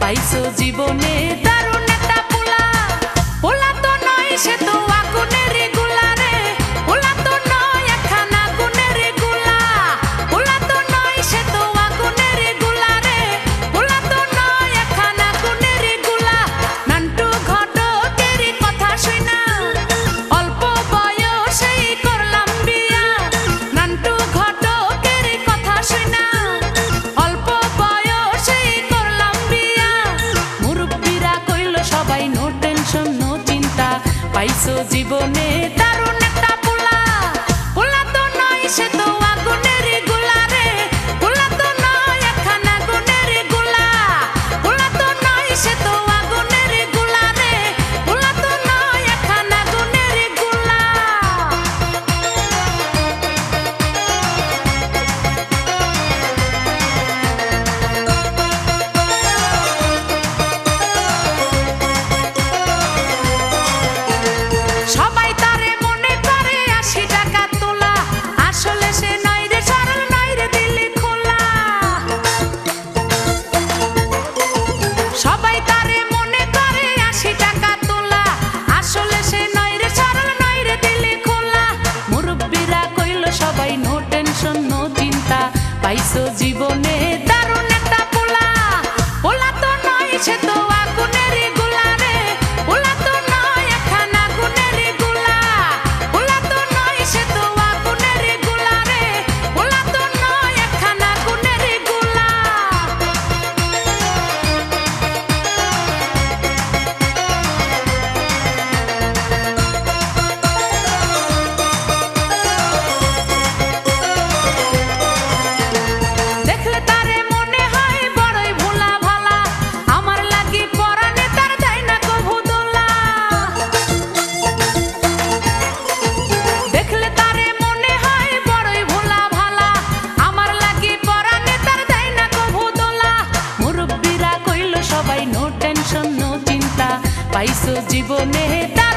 পাইছো জীবনে। পাইছো জীবনে তা আইসো জীবনে। Paísos de boneta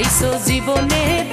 Isso sou de boneco.